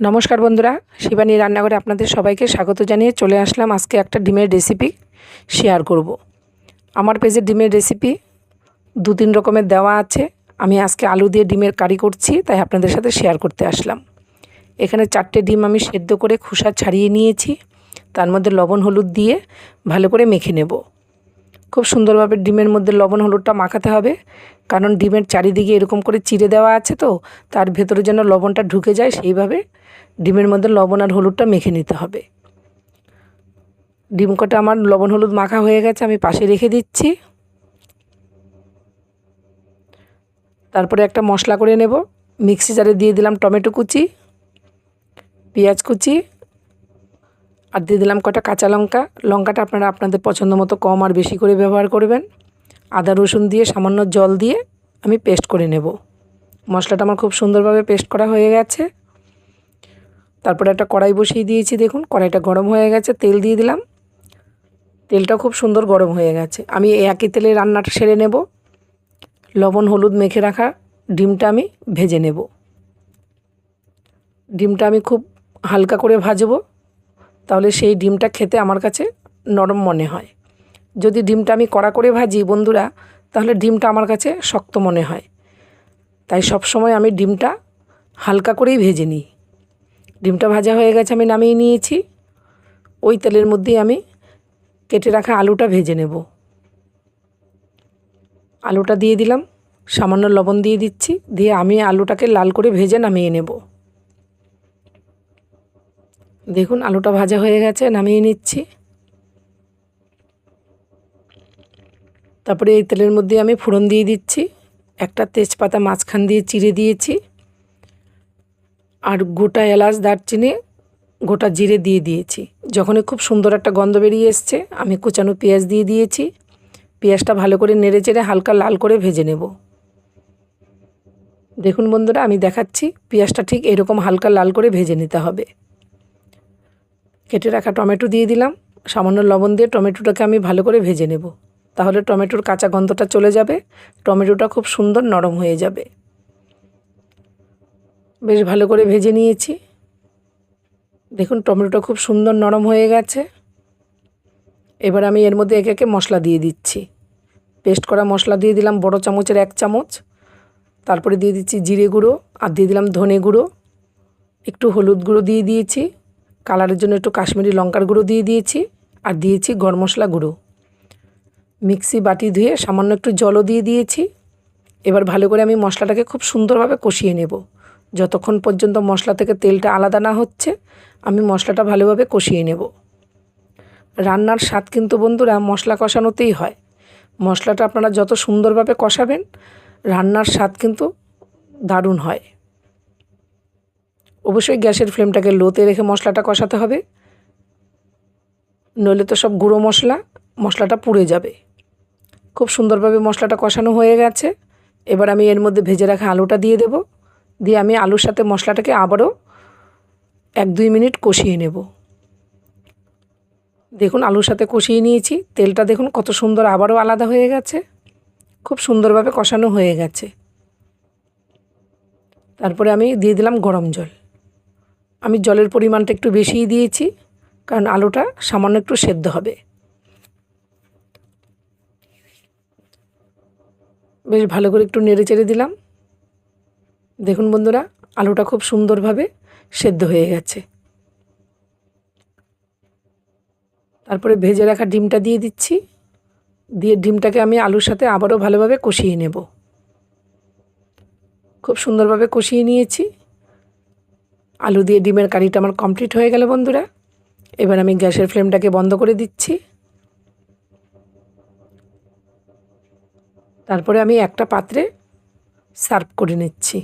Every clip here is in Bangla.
নমস্কার বন্ধুরা, শিবানী রান্নাঘরে আপনাদের সবাইকে স্বাগত জানিয়ে চলে আসলাম আজকে একটা ডিমের রেসিপি শেয়ার করব। আমার পেজে ডিমের রেসিপি দু তিন রকমের দেওয়া আছে, আমি আজকে আলু দিয়ে ডিমের কারি করছি, তাই আপনাদের সাথে শেয়ার করতে আসলাম এখানে চারটে ডিম আমি সেদ্ধ করে খোসা ছাড়িয়ে নিয়েছি, তার মধ্যে লবণ হলুদ দিয়ে ভালো করে মেখে নেব খুব সুন্দরভাবে ডিমের মধ্যে লবণ হলুদটা মাখাতে হবে কারণ ডিমের চারিদিকে এরকম করে চিড়ে দেওয়া আছে তো, তার ভেতরে যেন লবণটা ঢুকে যায় সেইভাবে ডিমের মধ্যে লবণ আর হলুদটা মেখে নিতে হবে। ডিম কটা আমার লবণ হলুদ মাখা হয়ে গেছে, আমি পাশে রেখে দিচ্ছি। তারপরে একটা মশলা করে নেব। মিক্সি জারে দিয়ে দিলাম টমেটো কুচি, পেঁয়াজ কুচি, আর দিয়ে দিলাম কটা কাঁচা লঙ্কা। লঙ্কাটা আপনারা আপনাদের পছন্দ মতো কম আর বেশি করে ব্যবহার করবেন। আদা, রসুন দিয়ে সামান্য জল দিয়ে আমি পেস্ট করে নেব। মশলাটা আমার খুব সুন্দরভাবে পেস্ট করা হয়ে গেছে। তারপরে একটা কড়াই বসিয়ে দিয়েছি, দেখুন, কড়াইটা গরম হয়ে গেছে, তেল দিয়ে দিলাম। তেলটা খুব সুন্দর গরম হয়ে গেছে। আমি একই তেলে রান্নাটা সেরে নেব। লবণ, হলুদ মেখে রাখা ডিমটা আমি ভেজে নেব। ডিমটা আমি খুব হালকা করে ভাজবো, তাহলে সেই ডিমটা খেতে আমার কাছে নরম মনে হয়। যদি ডিমটা আমি কড়া করে ভাজি, বন্ধুরা, তাহলে ডিমটা আমার কাছে শক্ত মনে হয়। তাই সব সময় আমি ডিমটা হালকা করেই ভেজে নিই। ডিমটা ভাজা হয়ে গেছে, আমি নামিয়ে নিয়েছি। ওই তেলের মধ্যেই আমি কেটে রাখা আলুটা ভেজে নেব। আলুটা দিয়ে দিলাম, সামান্য লবণ দিয়ে দিচ্ছি, দিয়ে আমি আলুটাকে লাল করে ভেজে নামিয়ে নেব। দেখুন, আলুটা ভাজা হয়ে গেছে, নামিয়ে নিচ্ছি। তারপরে এই তেলের মধ্যে আমি ফোড়ন দিয়ে দিচ্ছি, একটা তেজপাতা মাঝখান দিয়ে চিড়ে দিয়েছি, আর গোটা এলাচ, দারচিনি, গোটা জিরে দিয়ে দিয়েছি। যখনই খুব সুন্দর একটা গন্ধ বেরিয়ে এসছে, আমি কুচানো পেঁয়াজ দিয়ে দিয়েছি। পেঁয়াজটা ভালো করে নেড়ে চেড়ে হালকা লাল করে ভেজে নেব। দেখুন বন্ধুরা, আমি দেখাচ্ছি, পেঁয়াজটা ঠিক এরকম হালকা লাল করে ভেজে নিতে হবে। কেটে রাখা টমেটো দিয়ে দিলাম, সামান্য লবণ দিয়ে টমেটোটাকে আমি ভালো করে ভেজে নেব। তাহলে টমেটোর কাঁচা গন্ধটা চলে যাবে, টমেটোটা খুব সুন্দর নরম হয়ে যাবে। বেশ ভালো করে ভেজে নিয়েছি। দেখুন, টমেটোটা খুব সুন্দর নরম হয়ে গেছে। এবার আমি এর মধ্যে একে একে মশলা দিয়ে দিচ্ছি। পেস্ট করা মশলা দিয়ে দিলাম বড় চামচের এক চামচ। তারপরে দিয়ে দিচ্ছি জিরে গুঁড়ো আর দিয়ে দিলাম ধনে গুঁড়ো। একটু হলুদ গুঁড়ো দিয়ে দিয়েছি। কালারের জন্য একটু কাশ্মীরি লঙ্কার গুঁড়ো দিয়ে দিয়েছি। আর দিয়েছি গরম মশলা গুঁড়ো। মিক্সি বাটি ধুয়ে সামান্য একটু জলও দিয়ে দিয়েছি। এবার ভালো করে আমি মশলাটাকে খুব সুন্দরভাবে কষিয়ে নেব। যতক্ষণ পর্যন্ত মশলা থেকে তেলটা আলাদা না হচ্ছে, আমি মশলাটা ভালোভাবে কষিয়ে নেব। রান্নার স্বাদ কিন্তু বন্ধুরা মশলা কষানোতেই হয়। মশলাটা আপনারা যত সুন্দরভাবে কষাবেন, রান্নার স্বাদ কিন্তু দারুণ হয়। অবশ্যই গ্যাসের ফ্লেমটাকে লোতে রেখে মশলাটা কষাতে হবে। নইলে তো সব গুঁড়ো মশলা, মশলাটা পুড়ে যাবে। খুব সুন্দরভাবে মশলাটা কষানো হয়ে গেছে। এবার আমি এর মধ্যে ভেজে রাখা আলুটা দিয়ে দেব। দিয়ে আমি আলুর সাথে মশলাটাকে আবারও এক দুই মিনিট কষিয়ে নেব। দেখুন, আলুর সাথে কষিয়ে নিয়েছি। তেলটা দেখুন, কত সুন্দর আবারও আলাদা হয়ে গেছে। খুব সুন্দরভাবে কষানো হয়ে গেছে। তারপরে আমি দিয়ে দিলাম গরম জল। আমি জলের পরিমাণটা একটু বেশিই দিয়েছি, কারণ আলুটা সামান্য একটু সেদ্ধ হবে। বেশ ভালো করে একটু নেড়ে চেড়ে দিলাম। দেখুন বন্ধুরা, আলুটা খুব সুন্দরভাবে সেদ্ধ হয়ে গেছে। তারপরে ভেজে রাখা ডিমটা দিয়ে দিচ্ছি। দিয়ে ডিমটাকে আমি আলুর সাথে আবারও ভালোভাবে কষিয়ে নেব। খুব সুন্দরভাবে কষিয়ে নিয়েছি। আলু দিয়ে ডিমের কারিটা আমার কমপ্লিট হয়ে গেল বন্ধুরা। এবার আমি গ্যাসের ফ্লেমটাকে বন্ধ করে দিচ্ছি। তারপরে আমি একটা পাত্রে সার্ভ করে নিচ্ছি।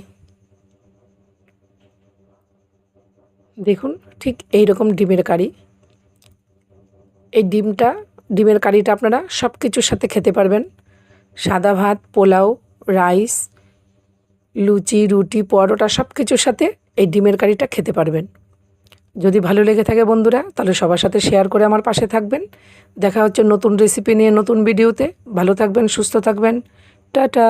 দেখুন, ঠিক এই রকম ডিমের কারি। এই ডিমটা, ডিমের কারিটা আপনারা সব কিছুর সাথে খেতে পারবেন। সাদা ভাত, পোলাও, রাইস, লুচি, রুটি, পরোটা সব কিছুর সাথে এই ডিমের কারিটা খেতে পারবেন। যদি ভালো লেগে থাকে বন্ধুরা, তাহলে সবার সাথে শেয়ার করে আমার পাশে থাকবেন। দেখা হচ্ছে নতুন রেসিপি নিয়ে নতুন ভিডিওতে ভালো থাকবেন, সুস্থ থাকবেন। টাটা!